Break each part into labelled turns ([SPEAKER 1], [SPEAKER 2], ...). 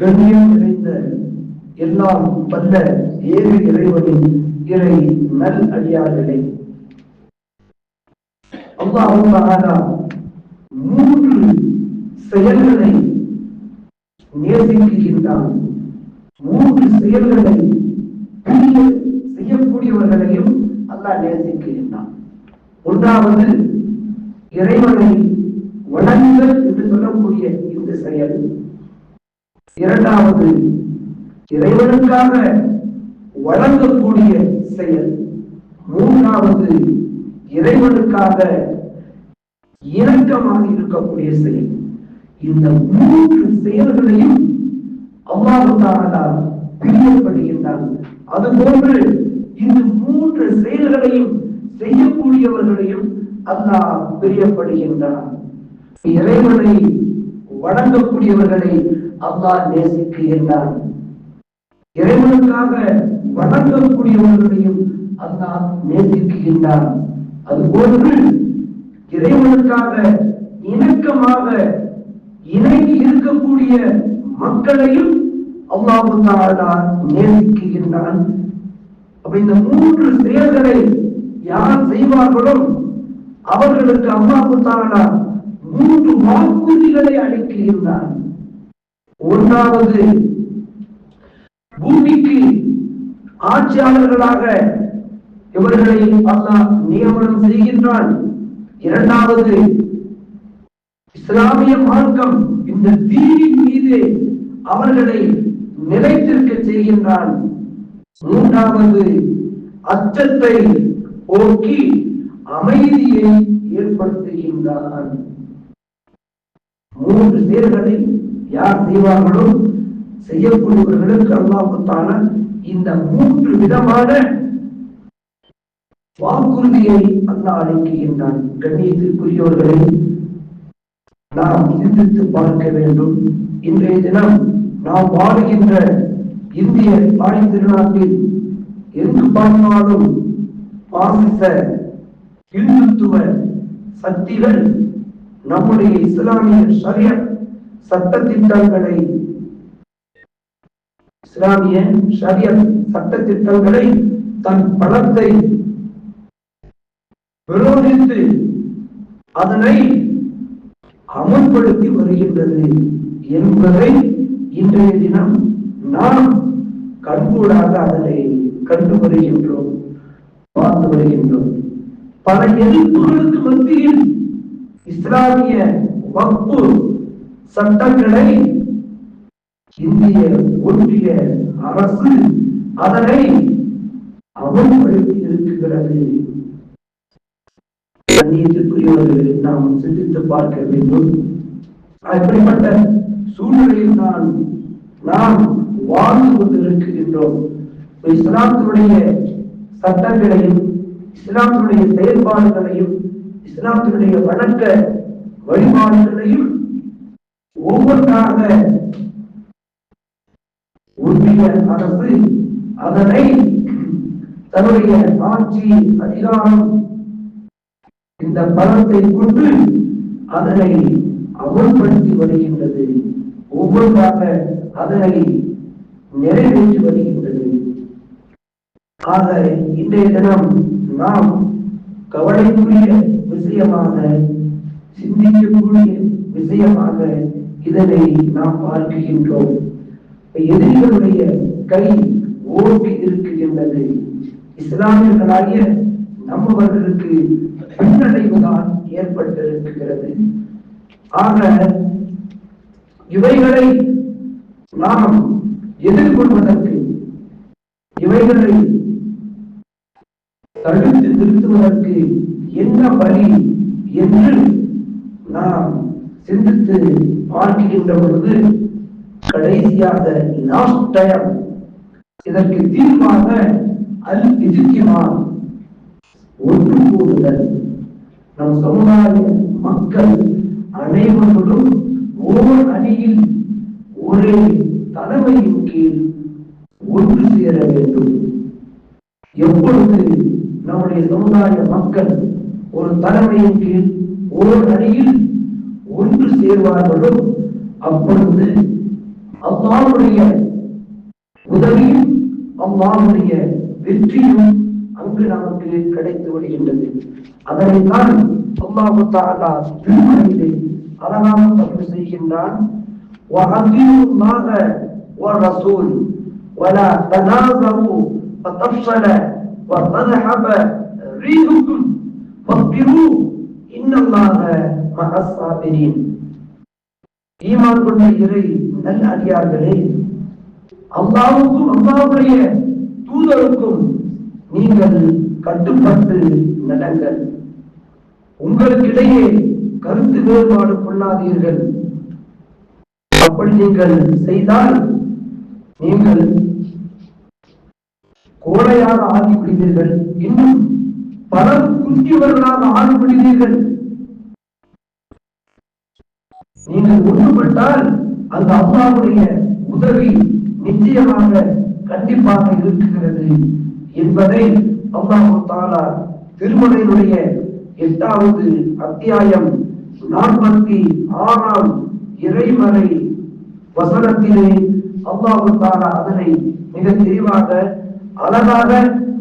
[SPEAKER 1] கண்ணியம் நிறைந்த எல்லாம் வல்ல ஏறு இறைவனின் இறை நல் அடியார்களே. அல்லாஹ் மூன்று செயல்களை நேசிக்கின்றான். மூன்று செயல்களை பிரிய செய்யக்கூடியவர்களையும் அல்லாஹ் நேசிக்கின்றான். ஒன்றாவது இறைவனை வணங்குதல் என்று சொல்லக்கூடிய இந்த செயல். இரண்டாவது இறைவனுக்காக வழங்கக்கூடிய செயல். மூன்றாவது இறைவனுக்காக இரக்கமாக இருக்கக்கூடிய செயல். இந்த மூன்று செயல்களையும் அல்லாஹு தாலா பிரியப்படுகின்றான். அதுபோன்று இந்த மூன்று செயல்களையும் செய்யக்கூடியவர்களையும் அல்லாஹ் பிரியப்படுகின்றான். இறைவனை வணங்கக்கூடியவர்களை அல்லாஹ் நேசிக்கின்றான். இறைவனுக்காக வணங்கக்கூடியவர்களையும் அல்லாஹ் நேசிக்கின்றான். அதுபோன்று இறைவனுக்காக இணக்கமாக இணங்கி இருக்கக்கூடிய மக்களையும் அல்லாஹு தாலா நேசிக்கின்றான். அப்ப இந்த மூன்று செயல்களை யார் செய்வார்களோ அவர்களுக்கு அல்லாஹு தாலா மூன்று வாக்குறுதிகளை அளிக்கின்றான் ஒன்றாவது பூமிக்கு ஆட்சியாளர்களாக இவர்களை அல்லாஹ் நியமனம் செய்கின்றான். இரண்டாவது இஸ்லாமிய மார்க்கம் இந்த தீனின் மீது அவர்களை நிலைத்திருக்க செய்கின்றான். மூன்றாவது அச்சத்தை போக்கி அமைதியை ஏற்படுத்துகின்றான். மூன்று பேர்களை யார் செய்வார்களோ செய்யக்கூடியவர்களுக்கு அல்லாஹுத்தான இந்த மூன்று விதமான வாக்குறுதியை அல்லாஹ் அளிக்கின்றான். கண்ணியத்திற்குரியவர்களை நாம் சிந்தித்து பார்க்க வேண்டும். இன்றைய தினம் நாம் வாழுகின்ற இந்திய தாய் திருநாட்டில் எங்கு பார்த்தாலும் பாசிச இந்துத்துவ சக்திகள் நம்முடைய இஸ்லாமிய ஷரிய சட்டத்திட்டங்களை இஸ்லாமிய ஷரிய சட்டத்திட்டங்களை தன் பலத்தை விரோதித்து அதனை அமல்படுத்தி வருகின்றது என்பதை இன்றைய தினம் நாம் கண்கூடாக அதனை கண்டு வருகின்றோம் பார்த்து வருகின்றோம். பல எதிர்ப்புகளுக்கு மத்தியில் இஸ்லாமிய வக்பு சட்டங்களை இந்திய ஒன்றிய அரசு அதனை அமல்படுத்தி இருக்கிறது கண்ணியத்திற்குரியவர்களை நாம் சிந்தித்து பார்க்க வேண்டும். அப்படிப்பட்ட சூழ்நிலையில் தான் நாம் வாழ்ந்து கொண்டிருக்கின்றோம் இஸ்லாத்தினுடைய சட்டங்களையும் இஸ்லாத்தினுடைய செயல்பாடுகளையும் இஸ்லாத்தினுடைய வணக்க வழிபாடுகளையும் ஒவ்வொன்றாக ஒன்றிய அரசு அதனை தன்னுடைய ஆட்சி அதிகாரம் இந்த பலத்தை கொண்டு அதனை அமல்படுத்தி வருகின்றது. ஒவ்வொன்றாக அதனை நிறைவேற்றி வருகின்றது. ஆக இன்றைய தினம் நாம் கவலைக்குரிய விஷயமாக சிந்திக்கக்கூடிய விஷயமாக இதனை நாம் பார்க்கின்றோம். எதிரிகளுடைய கை ஓங்கி இருக்கின்றது. இஸ்லாமியர்களாகிய நம்மவர்களுக்கு பின்னடைவுதான் ஏற்பட்டிருக்கிறது. ஆக இவைகளை நாம் எதிர்கொள்வதற்கு இவைகளை தடுத்து நிறுத்துவதற்கு என்ன வழி என்று நாம் சிந்தித்து பார்க்கின்ற பொழுது கடைசியாக லாஸ்ட் இதற்கு தீர்வாக அல் இஜித்திமா ஒன்று கூடுதல் நம் சமுதாய மக்கள் அனைவரும் ஓர் அணியில் ஒரே தலைமையின் கீழ் ஒன்று சேர வேண்டும். எப்பொழுது நம்முடைய சமுதாய மக்கள் ஒரு தலைமையின் கீழ் ஓர் அணியில் ஒன்று சேர்வார்களோ அப்பொழுது அல்லாவுடைய உதவியும் அல்லாவுடைய வெற்றியும் அங்கு நமக்கு கிடைத்து விடுகின்றது அதனைத்தான் அல்லாஹு தாலா திருமணத்திலே அழகாக பதிவு செய்கின்றான் وأطيعوا الله والرسول ولا تنازعوا فتفشل وتذهب ريحكم ஈமான் கொண்ட இறை நல்ல அடியார்களே. அல்லாவுக்கும் அல்லாவுடைய தூதருக்கும் நீங்கள் கட்டுப்பட்டு நடங்கள். உங்களுக்கிடையே கருத்து வேறுபாடு கொள்ளாதீர்கள். அப்படி நீங்கள் செய்தால் நீங்கள் கோடையாக ஆகிவிடுவீர்கள். இன்னும் பலர் குந்தியவர்களாக ஆடுபடுகிறீர்கள் நீங்கள் ஒன்றுபட்டால் அந்த அம்மாவுடைய உதவி நிச்சயமாக கண்டிப்பாக இருக்குகிறது என்பதை அல்லாஹு தாலா திருமலையினுடைய எட்டாவது அத்தியாயம் நாற்பத்தி ஆறாம் இறைமறை வசனத்திலே அல்லாஹு தாலா அதனை மிக தெளிவாக அழகாக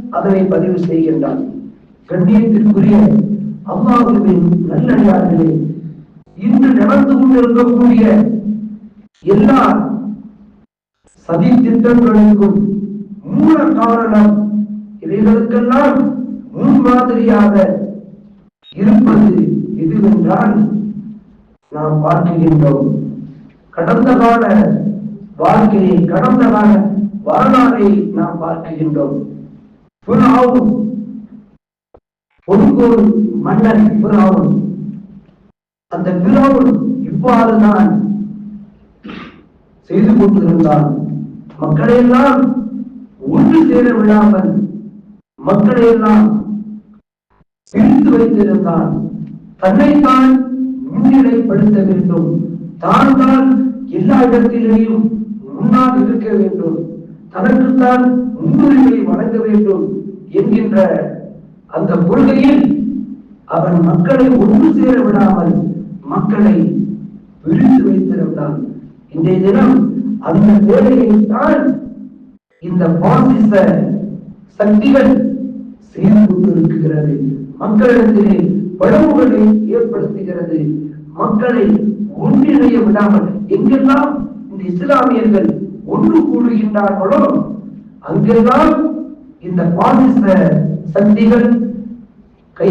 [SPEAKER 1] அதனை பதிவு செய்கின்றான். கண்ணியத்திற்குரிய அல்லாஹுவின் நல்லடியார்களே இன்று நடந்து கொண்டிருக்கக்கூடிய எல்லா சதி திட்டங்களுக்கும் மூல காரணம் இவைகளுக்கெல்லாம் முன்மாதிரியாக இருப்பது எதுவென்றால் நாம் பார்க்கின்றோம். கடந்த கால வாழ்க்கையை கடந்த கால வரலாறை நாம் பார்க்கின்றோம். புறாவும் மன்னர் புறாவும் அந்த இவ்வாறு இவ்வாறுதான் செய்து கொண்டிருந்தான். மக்களையெல்லாம் ஒன்று சேர விடாமல் மக்களையெல்லாம் பிரித்து வைத்திருந்தான். தன்னைத்தான் முன்னிலைப்படுத்த வேண்டும். தான் தான் எல்லா இடத்திலேயும் முன்னால் இருக்க வேண்டும். தனக்குத்தான் முன்னுரிமை வழங்க வேண்டும் என்கின்ற அந்த கொள்கையில் அவன் மக்களை ஒன்று சேர விடாமல் மக்களை பிரித்து வைத்திருந்தான் இன்றைய தினம் அந்த வேலையைத்தான் இந்த பாசிச சக்திகள் செய்து கொண்டிருக்கிறது. மக்களிடத்திலே பழவுகளை ஏற்படுத்துகிறது. மக்களை ஒன்றிணைய விடாமல் எங்கெல்லாம் இந்த இஸ்லாமியர்கள் ஒன்று கூடுகின்றார்களோ அங்கெல்லாம் இந்த பாசிச சக்திகள் கை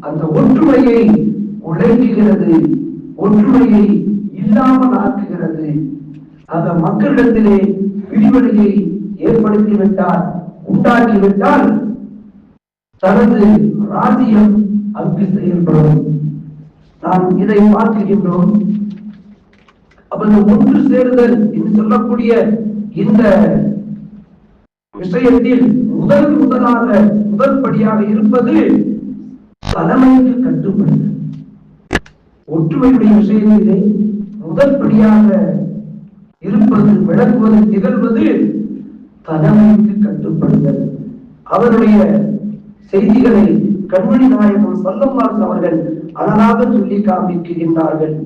[SPEAKER 1] அந்த ஒற்றுமையை உழைக்குகிறது ஒற்றுமையை இல்லாமல் ஆக்குகிறது அந்த மக்களிடத்திலே பிரிவினையை ஏற்படுத்திவிட்டால் உண்டாக்கிவிட்டால் தனது ராஜ்யம் அங்கு செயல்படும். நாம் இதை பார்க்கின்றோம். அப்ப இந்த ஒன்று சேருதல் என்று சொல்லக்கூடிய இந்த விஷயத்தில் முதல் முதலாக முதல் படியாக இருப்பது தலைமைக்கு கட்டுப்படுதல் ஒற்றுமையுடைய விஷயத்திலே முதல் படியாக இருப்பது விளக்குவது திகழ்வது தலைமைக்கு கட்டுப்படுதல் அவருடைய செய்திகளை கண்மணி நாயகம் சொல்லமாஸ் அவர்கள் அழகாக சொல்லி காண்பிக்கின்றார்கள்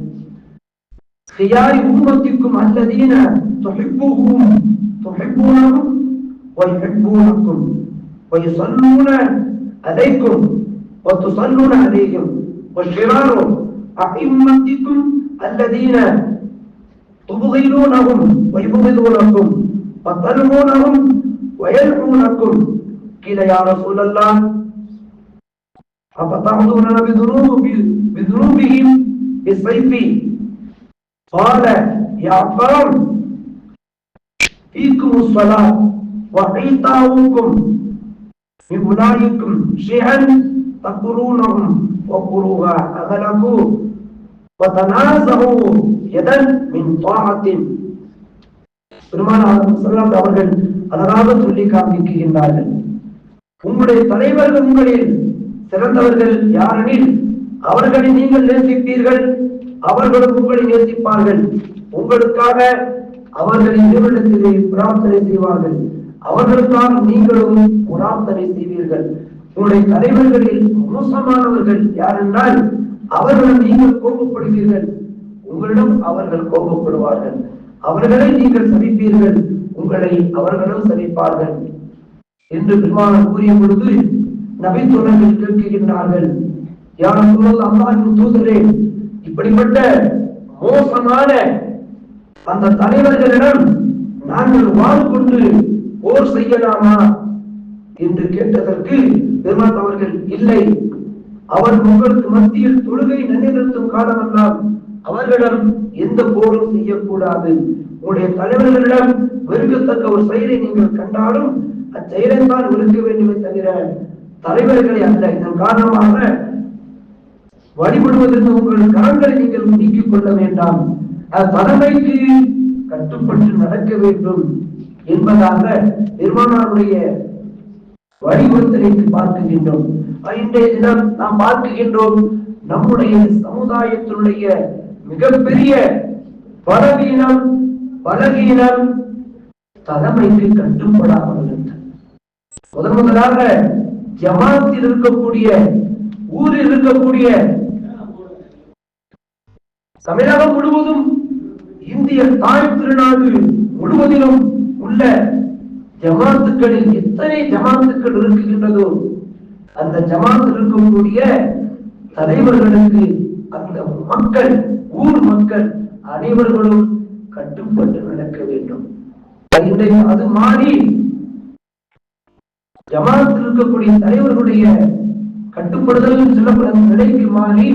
[SPEAKER 1] خيار أمتكم الذين تحبهم تحبونهم ويحبونكم ويصلون عليكم وتصلون عليهم. والشرار أئمتكم الذين تبغضونهم ويبغضونكم وتلمونهم ويلعونكم قيل يا رسول الله أفتعذون بذنوب بذنوبهم بالسيف؟ قال يا قوم فيكم الصلاة. وعيطاؤكم من أولئكم شيئا تقرونهم وقروها أغلقوا وتنازعوا يدا من طاعة பெருமானார் அவர்கள் அழகாக சொல்லி காண்பிக்கின்றார்கள் உங்களுடைய தலைவர்கள் உங்களில் சிறந்தவர்கள் யாரெனில் அவர்களை நீங்கள் நேசிப்பீர்கள் அவர்களும் உங்களை நேசிப்பார்கள் உங்களுக்காக அவர்கள் இறைவனிடத்திலே பிரார்த்தனை செய்வார்கள் அவர்கள்தான் நீங்களும் பிரார்த்தனை செய்வீர்கள். உங்களுடைய தலைவர்களில் மோசமானவர்கள் யாரென்றால் அவர்கள் அவர்களிடம் நீங்கள் கோபப்படுவீர்கள். உங்களிடம் அவர்கள் கோபப்படுவார்கள். அவர்களை நீங்கள் சபிப்பீர்கள். உங்களை அவர்களும் சபிப்பார்கள். என்று பெருமானம் கூறிய பொழுது நபி தோழர்கள் கேட்கின்றார்கள் யாரும் சூழல் அல்லாஹின் தூதரே இப்படிப்பட்ட மோசமான அந்த தலைவர்களிடம் நாங்கள் வாழ் கொண்டு போர் செய்யலாமா என்று கேட்டதற்கு பெருமாள் அவர்கள் இல்லை. அவர் உங்களுக்கு மத்தியில் தொழுகை நிலைநிறுத்தும் காலமெல்லாம் அவர்களிடம் எந்த போரும் செய்யக்கூடாது. உங்களுடைய தலைவர்களிடம் வெறுக்கத்தக்க ஒரு செயலை நீங்கள் கண்டாலும் அச்செயலை தான் வேண்டுமே தவிர தலைவர்களை அல்ல. இதன் காரணமாக வழிபடுவதற்கு உங்கள் கரங்களை நீங்கள் நீக்கிக் கொள்ள வேண்டாம். தலைமைக்கு கட்டுப்பட்டு நடக்க வேண்டும். என்பதாக பெருமானாருடைய வழிவகுத்தலை பார்க்குகின்றோம். இன்றைய தினம் நாம் பார்க்குகின்றோம் நம்முடைய சமுதாயத்தினுடைய மிகப்பெரிய பலவீனம் பலவீனம் தலைமைக்கு கட்டுப்படாமல் இருந்தது முதன் முதலாக ஜமாத்தில் இருக்கக்கூடிய ஊரில் இருக்கக்கூடிய தமிழகம் முழுவதும் இந்திய தாய் திருநாடு முழுவதிலும் உள்ள ஜமாத்துக்களில் எத்தனை ஜமாத்துக்கள் இருக்குகின்றதோ அந்த ஜமாத்தில் இருக்கக்கூடிய தலைவர்களுக்கு அந்த மக்கள் ஊர் மக்கள் அனைவர்களும் கட்டுப்பட்டு நடக்க வேண்டும். அது மாறி ஜமாத்தில் இருக்கக்கூடிய தலைவர்களுடைய கட்டுப்படுதல் சொல்லப்படும் நிலைக்கு மாறி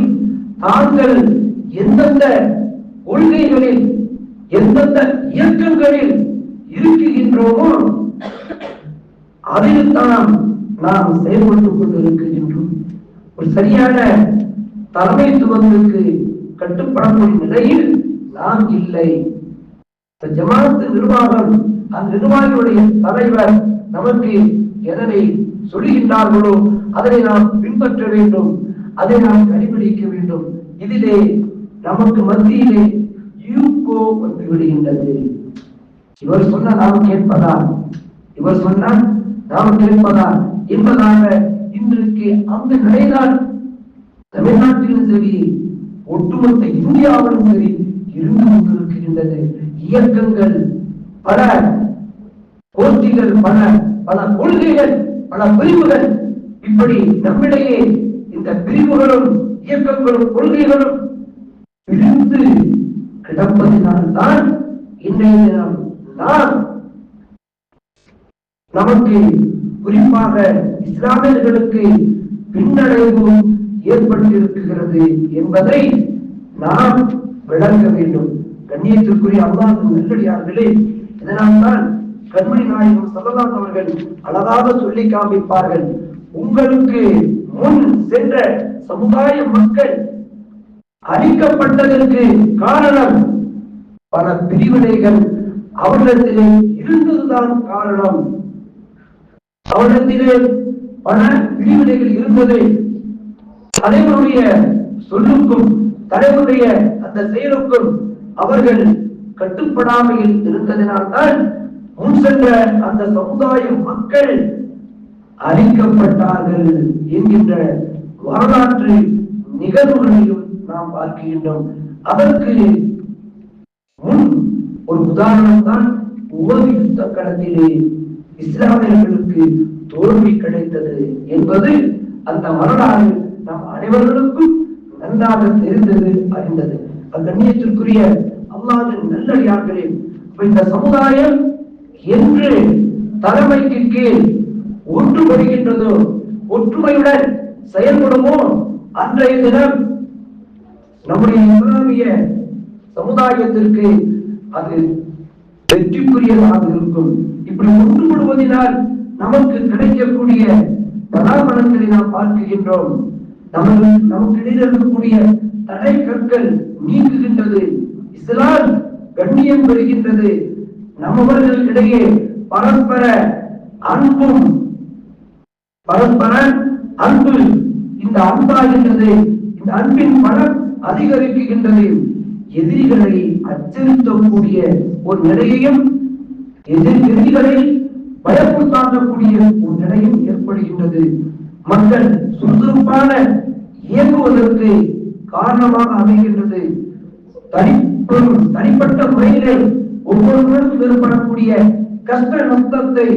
[SPEAKER 1] தாங்கள் எந்தெந்த கொள்கைகளில் எந்தெந்த இயக்கங்களில் இருக்குகின்றோமோ அதில் நாம் செயல்பட்டுக் கொண்டிருக்கின்றோம். ஒரு சரியான தலைமைத்துவத்திற்கு கட்டுப்படக்கூடிய நிலையில் நாம் இல்லை. ஜமாத்து நிர்வாகம் அந்த நிர்வாகிகளுடைய தலைவர் நமக்கு எதனை சொல்லுகின்றார்களோ அதனை நாம் பின்பற்ற வேண்டும். அதை நாம் கடைபிடிக்க வேண்டும். இதிலே நமக்கு மத்தியிலே யூகோ வந்து விடுகின்றது. இவர் சொன்ன நாம் கேட்பதா இவர் சொன்னால் நாம் கேட்பதா என்பதாக இன்றைக்கு அந்த நிலைதான் தமிழ்நாட்டிலும் சரி ஒட்டுமொத்த இந்தியாவிலும் சரி இருந்து கொண்டிருக்கின்றது. இயக்கங்கள் பல கோஷ்டிகள் பல பல கொள்கைகள் பல பிரிவுகள். இப்படி நம்மிடையே இந்த பிரிவுகளும் இயக்கங்களும் கொள்கைகளும் பிரிந்து கிடப்பதினால்தான் இன்றைய தினம் தான் நமக்கு குறிப்பாக இஸ்லாமியர்களுக்கு பின்னடைவு ஏற்பட்டிருக்கிறது என்பதை நாம் விளங்க வேண்டும். கண்ணியத்திற்குரிய அல்லாஹ் நெல்லடியார்களே இதனால்தான் கண்மணி நாயகம் சொல்லலாம் அவர்கள் அழகாக சொல்லி காண்பிப்பார்கள். உங்களுக்கு முன் சென்ற சமுதாய மக்கள் அழிக்கப்பட்டதற்கு காரணம் பல பிரிவினைகள் அவரிடத்திலே இருந்ததுதான் காரணம். அவரிடத்திலே பல பிரிவினைகள் இருந்தது. தலைவருடைய சொல்லுக்கும் தலைவருடைய அந்த செயலுக்கும் அவர்கள் கட்டுப்படாமையில் இருந்ததினால்தான் முன் சென்ற அந்த சமுதாய மக்கள் அழிக்கப்பட்டார்கள் என்கின்ற வரலாற்று நிகழ்வுகளையும் நாம் பார்க்கின்றோம். அதற்கு முன் ஒரு உதாரணம் தான் உமது யுத்த களத்திலே இஸ்லாமியர்களுக்கு தோல்வி கிடைத்தது என்பது அந்த வரலாறு நம் அனைவர்களுக்கும் நன்றாக தெரிந்தது அறிந்தது. கண்ணியத்திற்குரிய அல்லாவின் நல்லடியார்களே இந்த சமுதாயம் என்று தலைமைக்கு கீழ் ஒன்றுபடுகின்றதோ ஒற்றுமையுடன் செயல்படுமோ அன்றைய தினம் நம்முடைய இஸ்லாமிய சமுதாயத்திற்கு அது வெற்றிக்குரியதாக இருக்கும். இப்படி ஒன்றுபடுவதனால் நமக்கு கிடைக்கக்கூடிய பலாபலங்களை நாம் பார்க்கின்றோம். நமக்கு நமக்கு இடையில் இருக்கக்கூடிய தடை கற்கள் நீங்குகின்றது. இஸ்லாம் கண்ணியம் பெறுகின்றது. நம்மவர்களிடையே பரஸ்பர அன்பும் பரஸ்பர அன்பு இந்த அன்பாகின்றது. இந்த அன்பின் பலம் அதிகரிக்கின்றது. எதிரிகளை அச்சரித்தக்கூடிய ஒரு நிலையையும் எதிர் எதிரிகளை பயப்படுத்தாண்டக்கூடிய ஒரு நிலையும் ஏற்படுகின்றது. மக்கள் சுறுசுறுப்பான இயங்குவதற்கு காரணமாக அமைகின்றது. தனிப்பெரும் தனிப்பட்ட முறையிலே ஒவ்வொருவருக்கும் ஏற்படக்கூடிய கஷ்ட நஷ்டத்தை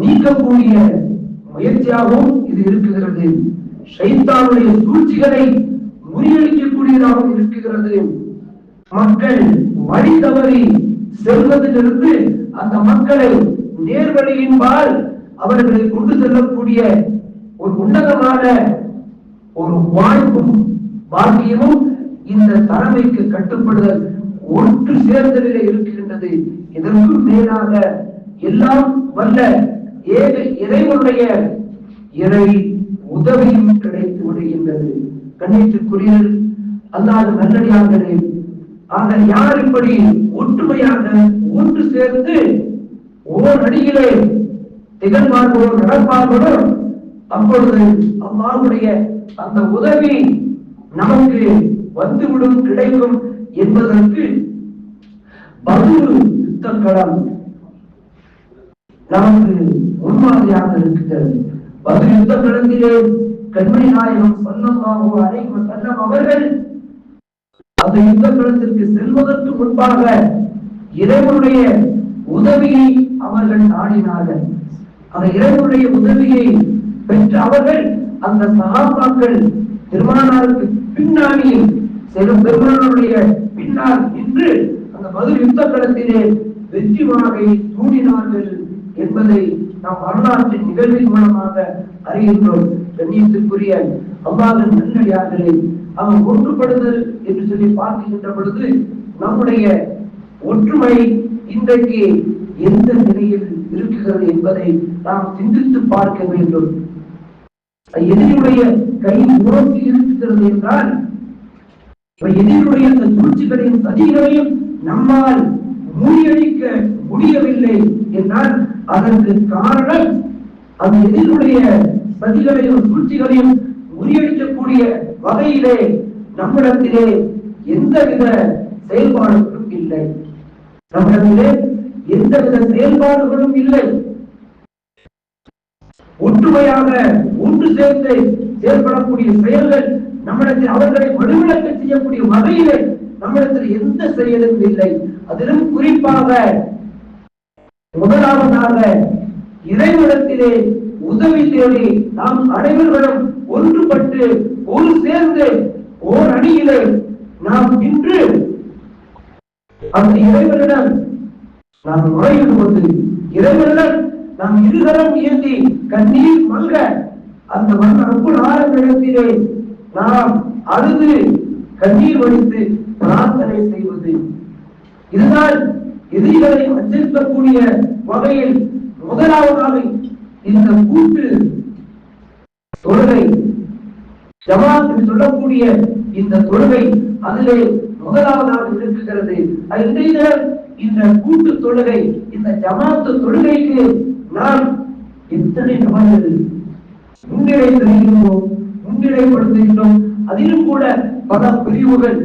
[SPEAKER 1] நீக்கக்கூடிய முயற்சியாகவும் இது இருக்குகிறது ஷைத்தானுடைய சூழ்ச்சிகளை கூடியதாக இருக்குகிறது மக்கள் வழி தவறி செல்வதிலிருந்து அந்த மக்களை நேர்வழியின்பால் அவர்களை கொண்டு செல்லக்கூடிய ஒரு உன்னதமான ஒரு வாய்ப்பும் பாக்கியமும் இந்த தலைமைக்கு கட்டுப்படுதல் ஒன்று சேர்ந்ததிலே இருக்கின்றது. இதற்கு மேலாக எல்லாம் வல்ல ஏக இறைவனுடைய இறை உதவியும் கிடைத்து விடுகின்றது. கண்ணியத்துக்குரிய அல்லாது நல்லடியார்களே. ஆக யார் இப்படி ஒற்றுமையாக ஒன்று சேர்ந்து ஓர் அடியிலே திகழ்வார்களோ நடப்பார்களோ அப்பொழுது அம்மாவுடைய அந்த உதவி நமக்கு வந்துவிடும் கிடைக்கும் என்பதற்கு பதில் யுத்தக்களம் நமக்கு முன்மாதிரியாக இருக்கிறது. பதில் யுத்த களத்திலே கண்மணி நாயகம் சொல்லமாகவோ அனைவரும் செல்லம் அவர்கள் அந்த யுத்த களத்திற்கு செல்வதற்கு முன்பாக இறைவனுடைய உதவியை அவர்கள் நாடினார்கள். அந்த இறைவனுடைய உதவியை பெற்ற அவர்கள் அந்த சகாபாக்கள் பெருமானாருக்கு பின்னாடியில் செல்லும் பெருமானாருடைய பின்னால் நின்று அந்த பதில் யுத்த களத்திலே வெற்றி வாகை தூண்டினார்கள் என்பதை நாம் வரலாற்றின் நிகழ்வின் மூலமாக அறிகின்றோம். கண்ணியத்திற்குரிய அல்லாத நல்லடியார்களே அவன் ஒன்றுபடுதல் என்று சொல்லி பார்க்கின்ற பொழுது நம்முடைய ஒற்றுமை இன்றைக்கு எந்த நிலையில் இருக்குகிறது என்பதை நாம் சிந்தித்து பார்க்க வேண்டும். எதிரியுடைய கை உறக்கி இருக்கிறது என்றால் எதிரியுடைய அந்த சூழ்ச்சிகளையும் சதிகளையும் நம்மால் முறியடிக்க முடியவில்லை என்றால் அதற்கு காரணம் அந்த எதிரியுடைய சதிகளையும் சூழ்ச்சிகளையும் முறியடிக்கக்கூடிய வகையிலே நம்மிடத்திலே எந்தவித செயல்பாடுகளும் இல்லை. நம்மிடத்திலே எந்தவித செயல்பாடுகளும் இல்லை. ஒற்றுமையாக ஒன்று சேர்ந்து செயல்படக்கூடிய செயல்கள் நம்மிடத்தில் அவர்களை வலுவிழக்க செய்யக்கூடிய வகையிலே நம்மிடத்தில் எந்த செயலும் இல்லை. அதிலும் குறிப்பாக முதலாவதாக இறைவனத்திலே உதவி தேடி நாம் அனைவர்களும் ஒன்றுபட்டு ஒரு சேர்ந்து ஓர் அணியிலே நாம் இன்று அந்த இறைவனிடம் நாம் நுழையிடுவது இறைவனிடம் நாம் இருகரம் ஏந்தி கண்ணீர் மல்க அந்த மண் அன்பு நாரத்திலே நாம் அழுது கண்ணீர் வடித்து பிரார்த்தனை செய்வது. இதுதான் எதிரிகளை அச்சரிக்கக்கூடிய வகையில் முதலாவதாக இந்த கூட்டு தொழுகை ஜமாத் என்று சொல்லக்கூடிய இந்த தொழுகை அதிலே முதலாவதாக இருக்குகிறது இன்றைய இந்த கூட்டு தொழுகை இந்த ஜமாத்து தொழுகைக்கு நாம் எத்தனை நபர்கள் முன்னிலை தருகின்றோம் முன்னிலைப்படுத்துகின்றோம்? அதிலும் கூட பல பிரிவுகள்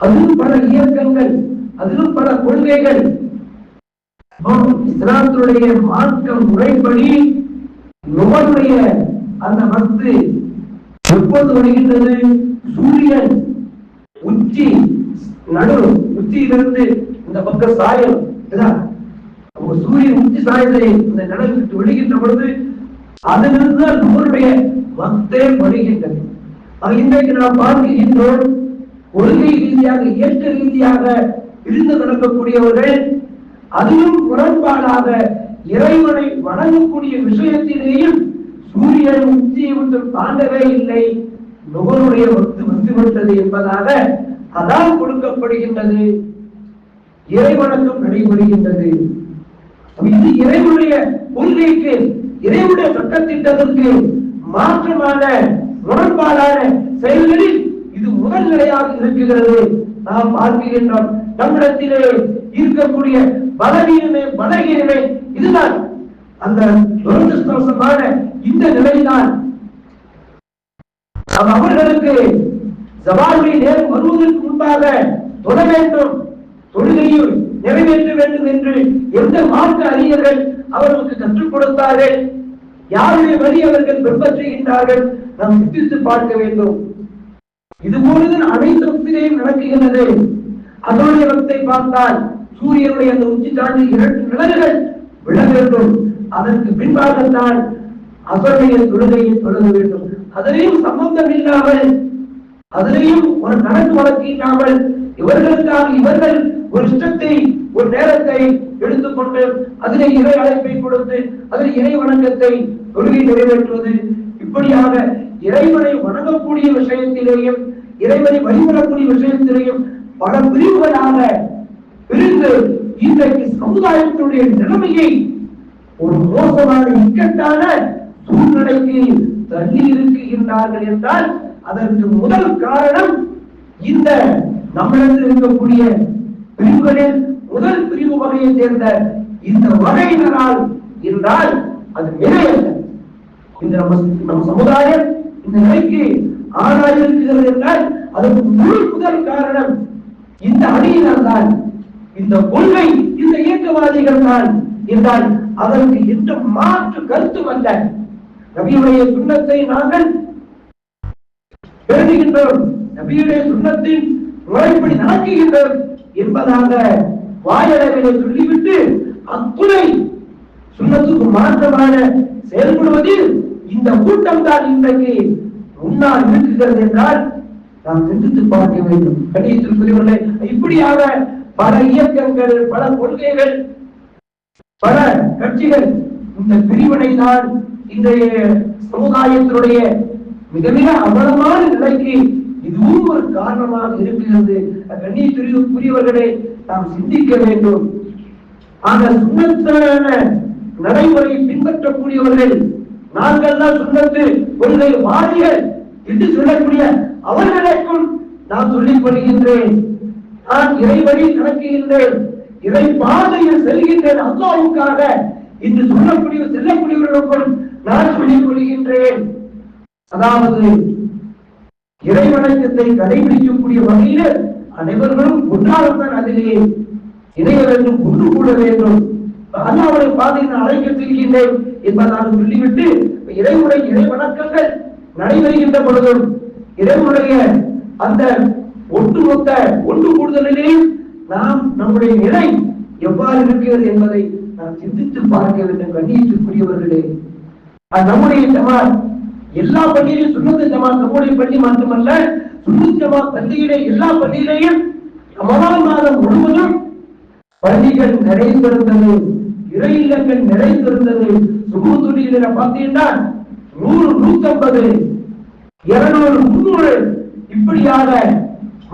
[SPEAKER 1] அதிலும் பல இயக்கங்கள் அதிலும் பல கொள்கைகள் இஸ்லாத்தினுடைய மார்க்க முறைப்படி நுகருடைய அந்த மத்து எப்போது வருகின்றது? சூரியன் உச்சி நடு உச்சியிலிருந்து இந்த பக்கம் சாயம் சூரியன் உச்சி சாயத்தை இந்த நிலம் விட்டு பொழுது அதிலிருந்து தான் நுகருடைய வருகின்றது. இன்றைக்கு நாம் பார்க்கின்றோம் கொள்கை ரீதியாக இயற்கை ரீதியாக இருந்து நடக்கக்கூடியவர்கள் அதிலும் முரண்பாடாக இறைவனை வணங்கக்கூடிய விஷயத்திலேயும் சூரியன் உச்சியை விட்டு தாண்டவே இல்லை. நுகருடைய வக்து வந்துவிட்டது என்பதாக அதான் கொடுக்கப்படுகின்றது. இறைவணக்கம் நடைபெறுகின்றது. இது இறைவனுடைய கொள்கைக்கு இறைவனுடைய சட்டத்திட்டத்திற்கு மாற்றமான முரண்பாடான செயல்களில் இது முதல் நிலையாக இருக்கிறது நாம் பார்க்கின்றோம் நம்மிடத்திலே இருக்கக்கூடிய பலவீனமே பலகீனமே. இதுதான் அந்த துரதிருஷ்டவசமான இந்த நிலைதான். அவர்களுக்கு ஜவாலுடைய நேரம் வருவதற்கு முன்பாக தொட வேண்டும். தொழுகையும் நிறைவேற்ற வேண்டும் என்று எந்த மார்க்க அறிஞர்கள் அவர்களுக்கு கற்றுக் கொடுத்தார்கள்? யாருடைய வழி அவர்கள் பின்பற்றுகின்றார்கள்? நாம் சிந்தித்து பார்க்க வேண்டும். இது போலதான் அனைத்து இடத்திலேயும் நடக்குகிறது அதனுடைய வக்தை பார்த்தால் சூரியனுடைய அந்த உச்சி தாண்டி இரண்டு நிழல்கள் விழ வேண்டும் அதற்கு பின்பாகத்தான் அவருடைய தொழுகையை தொடங்க வேண்டும். அதிலையும் சம்பந்தம் இல்லாமல் அதிலையும் ஒரு கணக்கு வழக்கு இல்லாமல் இவர்களுக்காக இவர்கள் ஒரு இஷ்டத்தை ஒரு நேரத்தை எடுத்துக்கொண்டு அதிலே இறை அழைப்பை கொடுத்து அதில் இறை வணக்கத்தை தொழுகை நிறைவேற்றுவது. இப்படியாக இறைவனை வணங்கக்கூடிய விஷயத்திலேயும் இறைவனை வழிபடக்கூடிய விஷயத்திலேயும் பல பிரிவுகளாக பிரிந்து இன்றைக்கு சமுதாயத்தினுடைய நிலைமையை ஒரு மோசமான இக்கட்டான சூழ்நிலைக்கு தள்ளி இருக்கின்றார்கள் என்றால் அதற்கு முதல் காரணம் இந்த நம்மிடத்தில் இருக்கக்கூடிய பிரிவுகளில் முதல் பிரிவு வகையை சேர்ந்த இந்த வகையினரால் என்றால் அது நிறையல்ல இந்த நம்ம நம்ம சமுதாயம் இந்த நிலைக்கு ஆளாயிருக்கிறது என்றால் அதற்கு முழு முதல் காரணம் இந்த அணியினர் தான் இந்த கொள்கை இந்த இயக்கவாதிகள் தான் என்றால் அதற்கு எந்த மாற்று கருத்து அல்ல நபியுடைய சுண்ணத்தை நாங்கள் பேணுகின்றோம் நபியுடைய சுண்ணத்தின் முறைப்படி நடக்குகின்றோம் என்பதாக வாயளவிலே சொல்லிவிட்டு அத்துணை சுண்ணத்துக்கு மாற்றமான செயல்படுவதில் இந்த கூட்டம் தான் இன்றைக்கு முன்னால் இருக்குகிறது என்றால் நாம் சிந்தித்து பார்க்க வேண்டும். கணியத்திற்குரியவர்களே இப்படியாக பல இயக்கங்கள் பல கொள்கைகள் பல கட்சிகள் இந்த பிரிவினை தான் இன்றைய சமுதாயத்தினுடைய மிக மிக அவலமான நிலைக்கு இதுவும் ஒரு காரணமாக இருக்கிறது. கண்ணியத்திற்குரியவர்களே நாம் சிந்திக்க வேண்டும். ஆக சுண்ணத்தான நடைமுறையை பின்பற்றக்கூடியவர்கள் நாங்கள் தான் சுண்ணத்து கொள்கை வாரிகள் என்று சொல்லக்கூடிய அவர்களுக்கும் நான் சொல்லிக் கொள்கின்றேன். நான் இறை வழி நடக்குகின்றேன். இறை பாதையில் செல்கின்றேன் அல்லாவுக்காக இன்று சொல்லக்கூடிய செல்லக்கூடியவர்களுக்கும் நான் சொல்லிக் கொள்கின்றேன். அதாவது இறை வணக்கத்தை கடைபிடிக்கக்கூடிய வகையில் அனைவர்களும் ஒன்றாகத்தான் அதிலே இணைய கொண்டு ஒன்று கூட வேண்டும். அல்லாவுடைய பாதையில் நான் அழைக்க செல்கின்றேன் என்பதாக சொல்லிவிட்டு இறைமுறை இறை வணக்கங்கள் நடைபெறுகின்ற பொழுதும் இறைவனுடைய அந்த ஒட்டுமொத்த ஒன்று கூடுதலிலேயும் நாம் நம்முடைய நிலை எவ்வாறு இருக்கிறது என்பதை நாம் சிந்தித்து பார்க்க வேண்டும் கண்ணியத்துக்குரியவர்களே நம்முடைய ஜமாத். எல்லா பள்ளியிலும் சுண்ணத்து ஜமாத் நம்முடைய பள்ளி மட்டுமல்ல சுண்ணத்து ஜமாத் பள்ளியிலே எல்லா பள்ளியிலேயும் ரமலான் மாதம் முழுவதும் பள்ளிகள் நிறைந்திருந்தது இறை இல்லங்கள் நிறைந்திருந்தது. சுகுதுடியில பார்த்தீங்கன்னா நூறு நூத்தம்பது இருநூறு முன்னூறு இப்படியாக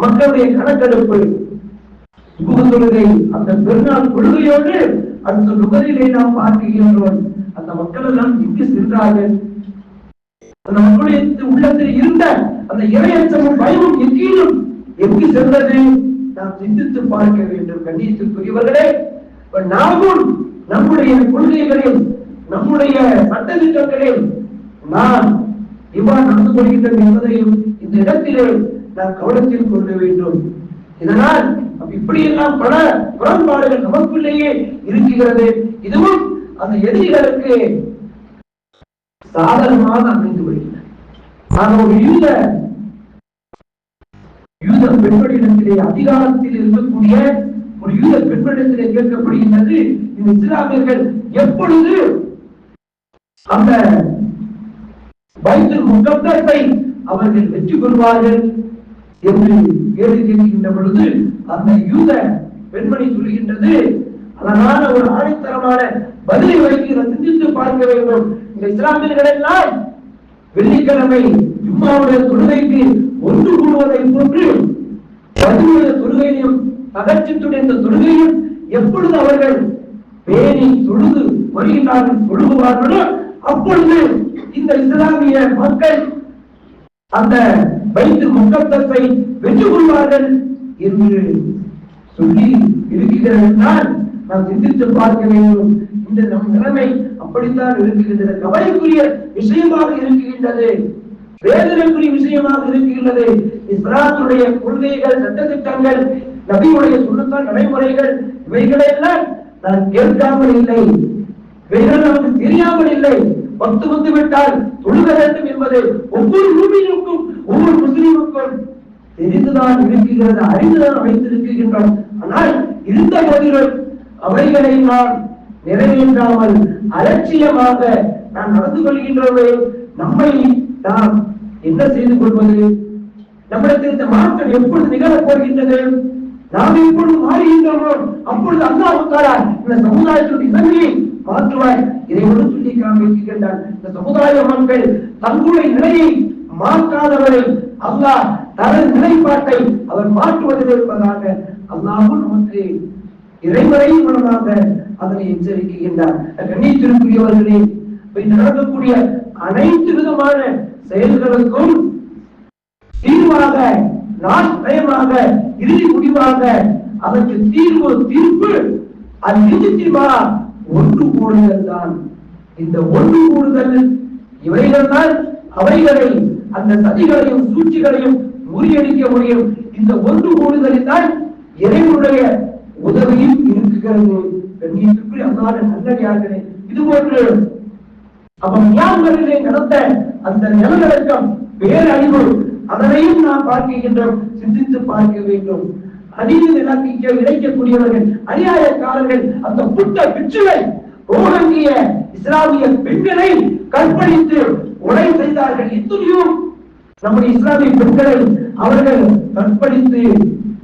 [SPEAKER 1] மக்களுடைய கணக்கெடுப்பு. தொழுகை அந்த பெருநாள் கொள்கையோடு அந்த நுகரிலே நாம் பார்க்கின்றோம் அந்த மக்கள் எல்லாம் எங்கு சென்றார்கள். அந்த மக்களுடைய உள்ளத்தில் இருந்த அந்த இறையச்சமும் பயமும் எங்கேயும் எங்கு சென்றது? நாம் சிந்தித்து பார்க்க வேண்டும். கண்ணியத்திற்குரியவர்களே நாமும் நம்முடைய கொள்கைகளில் நம்முடைய சட்டத்திட்டங்களில் நாம் இவ்வாறு நடந்து கொள்கின்றோம் என்பதையும் இந்த இடத்திலே நாம் கவனத்தில் கொள்ள வேண்டும். இதனால் இப்படியெல்லாம் பல முரண்பாடுகள் நமக்குள்ளேயே இருக்கிறது. இதுவும் அந்த எதிரிகளுக்கு சாதகமாக அமைந்து வருகிறது ஆக ஒரு யூத யூத பெண்களிடத்திலே அதிகாரத்தில் இருக்கக்கூடிய ஒரு யூத பெண்களிடத்திலே கேட்கப்படுகின்றது இந்த இஸ்லாமியர்கள் எப்பொழுது அந்த பைத்துல் முகத்தை அவர்கள் வெற்றி பெறுவார்கள்? என்று கேள்வி கேட்கின்ற பொழுது அந்த யூத பெண்மணி சொல்கின்றது அழகான ஒரு ஆணித்தரமான பதிலை வைக்கிற சிந்தித்து பார்க்க வேண்டும். இந்த இஸ்லாமியர்கள் எல்லாம் வெள்ளிக்கிழமை ஜும்மாவுடைய தொழுகைக்கு ஒன்று கூடுவதை போன்று பதிலுடைய தொழுகையும் அகற்றத்துடைய இந்த தொழுகையும் எப்பொழுது அவர்கள் பேணி தொழுது வருகின்றார்கள் தொழுகுவார்களோ அப்பொழுது இந்த இஸ்லாமிய மக்கள் அந்த வைத்து முக்கத்தத்தை வெற்றி கொள்வார்கள் என்று சொல்லி இருக்கிறது தான் நாம் சிந்தித்து பார்க்க வேண்டும். இந்த நம் நிலைமை அப்படித்தான் இருக்குகின்றது கவலைக்குரிய விஷயமாக இருக்குகின்றது வேதனைக்குரிய விஷயமாக இருக்கின்றது. இஸ்லாத்துடைய கொள்கைகள் சட்டத்திட்டங்கள் நபியுடைய சுண்ணத்தான் நடைமுறைகள் இவைகளெல்லாம் நான் கேட்காமல் இல்லை. இவைகள் நமக்கு தெரியாமல் இல்லை. பத்து வந்து விட்டால் தொழுக வேண்டும் என்பது ஒவ்வொரு மூமினுக்கும் ஒவ்வொரு முஸ்லீமுக்கும் தெரிந்துதான் இருக்கிறது அறிந்துதான் வைத்திருக்கின்றோம் ஆனால் இருந்த போதிலும் அவைகளை நான் நிறைவேற்றாமல் அலட்சியமாக நான் நடந்து கொள்கின்றோமே நம்மை நாம் என்ன செய்து கொள்வது? நம்மிடத்தில் இந்த மாற்றம் எப்பொழுது நிகழப் போகின்றது? நாம் எப்பொழுது மாறுகின்றோம்? அப்பொழுது அல்லாஹ் இந்த சமுதாயத்தினுடைய நிலைமையை மாற்றுவாய் இதை ஒன்று சொல்லி காண்பிக்கின்றான் இந்த சமுதாய மக்கள் தங்களுடைய நிலையை மாற்றாதவரை அல்லாஹ் தனது நிலைப்பாட்டை அவர் மாற்றுவதில் இருப்பதாக அல்லாஹும் நமக்கு இறைவரை மனதாக அதனை எச்சரிக்கின்றார் கண்ணியத்திற்குரியவர்களே நடக்கக்கூடிய அனைத்து விதமான செயல்களுக்கும் தீர்வாக நான் இறுதி முடிவாக அதற்கு தீர்வு தீர்ப்பு அது நிச்சயமா ஒன்று கூடுதல் தான் இந்த ஒன்று கூடுதல் இவைகள் தான் அவைகளை அந்த சதிகளையும் சூழ்ச்சிகளையும் முறியடிக்க முடியும். இந்த ஒன்று கூடுதலில் தான் இறைவனுடைய உதவியும் இருக்கிறது கண்ணியத்துக்குரிய அல்லாத நல்லடியார்களே இது போன்று அவன் மியான்மரிலே நடந்த அந்த நிலநடுக்கம் பேரழிவு அதனையும் நாம் பார்க்கின்றோம் சிந்தித்து பார்க்க வேண்டும். அடியில் நிலத்திற்கு இழைக்கக்கூடியவர்கள் அநியாயக்காரர்கள் அந்த புத்த பிச்சுவை ரோஹங்கிய இஸ்லாமிய பெண்களை கற்பழித்து உடை செய்தார்கள். இத்துணியும் நம்முடைய இஸ்லாமிய பெண்களை அவர்கள் கற்பழித்து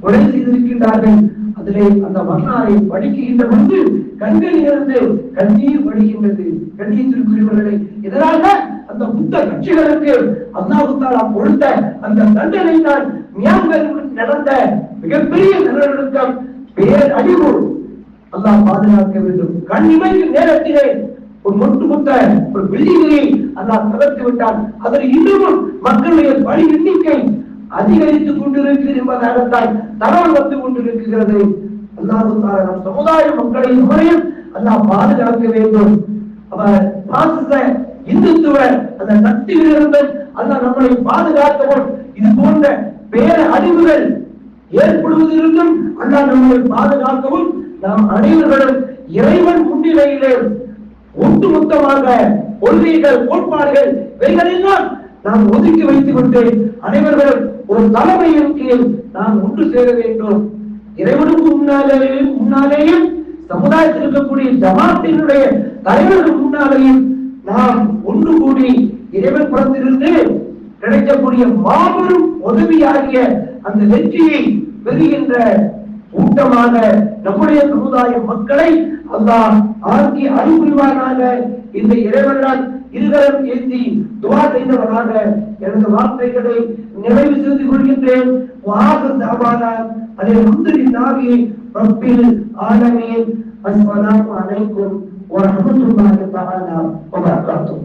[SPEAKER 1] கொலை செய்திருக்கின்றார்கள். அதிலே அந்த வரலாறை படிக்கின்ற பொழுது கண்களில் இருந்து கண்ணீர் வடிகின்றது. கண்ணீர் இதனால அந்த புத்த கட்சிகளுக்கு அண்ணாவுத்தாரா கொடுத்த அந்த தண்டனை தான் மியான்மரில் நடந்த மிகப்பெரிய நிலநடுக்கம் பேர் அழிவு. அல்லாஹ் பாதுகாக்க வேண்டும். கண் இமைக்கும் நேரத்திலே ஒரு ஒட்டுமொத்த ஒரு பில்டிங்கை அல்லாஹ் தகர்த்து விட்டான். அதில் இன்னமும் மக்களுடைய பணி எண்ணிக்கை அதிகரித்துக் கொண்டிருக்கிறது என்பதாகத்தான் தகவல் வந்து கொண்டிருக்கிறது. அல்லாஹு நம் சமுதாய மக்களை முறையும் அல்லாஹ் பாதுகாக்க வேண்டும். அவர் பாசிச இந்துத்துவ அந்த சக்தியிலிருந்து அல்லாஹ் நம்மளை பாதுகாத்தவன் இது போன்ற பேர அழிவுகள் ஏற்படுவதிலிருந்தும் அல்லாஹ் நம்மை பாதுகாக்கவும் நாம் அனைவர்களும் இறைவன் முன்னிலையிலே ஒட்டுமொத்தமாக கொள்கைகள் கோட்பாடுகள் இவைகளெல்லாம் நாம் ஒதுக்கி வைத்துக் விட்டு அனைவர்களும் ஒரு தலைமையின் கீழ் நாம் ஒன்று சேர வேண்டும். இறைவனுக்கு முன்னாலேயும் முன்னாலேயும் சமுதாயத்தில் இருக்கக்கூடிய ஜமாத்தினுடைய தலைவர்கள் முன்னாலேயும் நாம் ஒன்று கூடி இறைவன் புறத்திலிருந்து கிடைக்கக்கூடிய மாபெரும் உதவியாகிய அந்த வெற்றியை பெறுகின்ற கூட்டமாக நம்முடைய சமுதாய மக்களை அல்லாஹ் ஆக்கி அறிவுரிவானாக இந்த இறைவனால் இருகரம் ஏந்தி துவா செய்தவனாக எனது வார்த்தைகளை நிறைவு செய்து கொள்கின்றேன். வாக தாவானா அதை முந்திரி நாகி ரப்பில் ஆலமீன். அஸ்ஸலாமு அலைக்கும் வரஹ்மத்துல்லாஹி தஆலா வபரகாத்துஹு.